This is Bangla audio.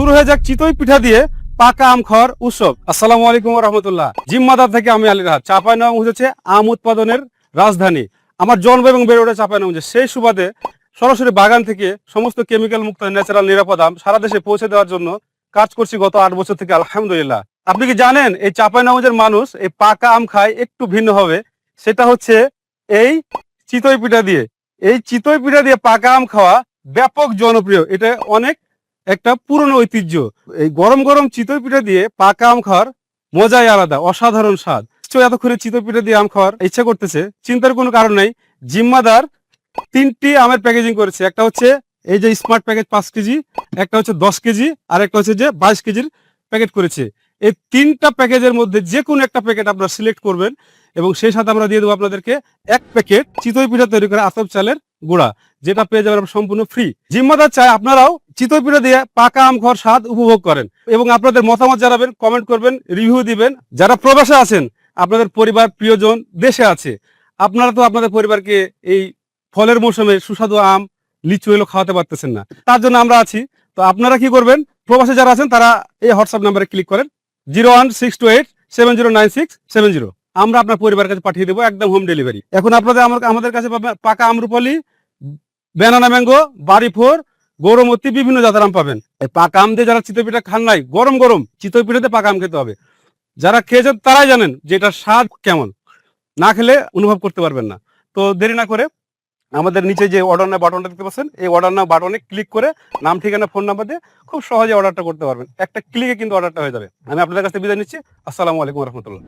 শুরু হয়ে যাক চিতই পিঠা দিয়ে পাকা আম খাওয়ার উৎসব। আসসালামু আলাইকুম রহমতুল্লাহ। জিম্মাদার থেকে আমি আলী রাহাত। চাপাই হচ্ছে আম উৎপাদনের রাজধানী। আমার জন্ম এবং বেড়ে ওঠে চাপাই নবাব সেই সুবাদে সরাসরি বাগান থেকে সমস্ত কেমিক্যাল মুক্ত ন্যাচারাল নিরাপদ আম সারা দেশে পৌঁছে দেওয়ার জন্য কাজ করছি গত আট বছর থেকে, আলহামদুলিল্লাহ। আপনি কি জানেন, এই চাপাই নবাবের মানুষ এই পাকা আম খায় একটু ভিন্ন হবে। সেটা হচ্ছে এই চিতই পিঠা দিয়ে। এই চিতই পিঠা দিয়ে পাকা আম খাওয়া ব্যাপক জনপ্রিয়। এটা অনেক একটা পুরনো ঐতিহ্য। এই গরম গরম চিতই পিঠা দিয়ে পাকা আম খাওয়ার মজাই আলাদা, অসাধারণ স্বাদ। এতক্ষণে চিতই পিঠা দিয়ে আম খাওয়ার ইচ্ছা করতেছে। চিন্তার কোনো কারণ নেই। জিম্মাদার তিনটি আমের প্যাকেজিং করেছে। একটা হচ্ছে এই যে স্মার্ট প্যাকেজ পাঁচ কেজি, একটা হচ্ছে দশ কেজি, আর একটা হচ্ছে যে বাইশ কেজির প্যাকেট করেছে। এই তিনটা প্যাকেজের মধ্যে যে কোনো একটা প্যাকেট আপনারা সিলেক্ট করবেন এবং সেই সাথে আমরা দিয়ে দেবো আপনাদেরকে এক প্যাকেট চিতই পিঠা তৈরি করে আতপ চালের গুঁড়া। যেটা পেয়ে যাবেন সম্পূর্ণ ফ্রি জিম্মাদার চাই আপনারাও চিতই দিয়ে পাকা আম ঘর স্বাদ উপভোগ করেন এবং আপনাদের মতামত জানাবেন কমেন্ট করবেন রিভিউ দিবেন। যারা প্রবাসে আছেন, আপনাদের পরিবার, প্রিয়জন দেশে আছে, আপনারা তো আপনাদের পরিবারকে এই ফলের মৌসুমে সুস্বাদু আম, লিচু এলো খাওয়াতে পারতেছেন না। তার জন্য আমরা আছি। তো আপনারা কি করবেন? প্রবাসে যারা আছেন, তারা এই হোয়াটসঅ্যাপ নাম্বারে ক্লিক করেন। Zero one six two eight seven zero nine six seven zero আমরা আপনার পরিবারের কাছে পাঠিয়ে দেবো একদম হোম ডেলিভারি এখন আপনাদের আমাদের কাছে পাকা আমরুপালি বেনানা ম্যাঙ্গো বাড়িফোর গরমতি বিভিন্ন জাতের আম পাবেন। পাকা আম দিয়ে যারা চিতপিঠা খান নাই, গরম গরম চিতপিঠাতে পাকা আম খেতে হবে। যারা খেয়েছেন তারাই জানেন যে এটার স্বাদ কেমন। না খেলে অনুভব করতে পারবেন না। তো দেরি না করে আমাদের নিচে যে অর্ডার না বাটনটা দেখতে পাচ্ছেন, এই অর্ডার নেওয়া বাটনে ক্লিক করে নাম, ঠিকানা ফোন নাম্বার দিয়ে খুব সহজে অর্ডারটা করতে পারবেন। একটা ক্লিকে কিন্তু অর্ডারটা হয়ে যাবে। আমি আপনাদের কাছে বিদায় নিচ্ছি। আসসালামু আলাইকুম রহমতুল্লাহ।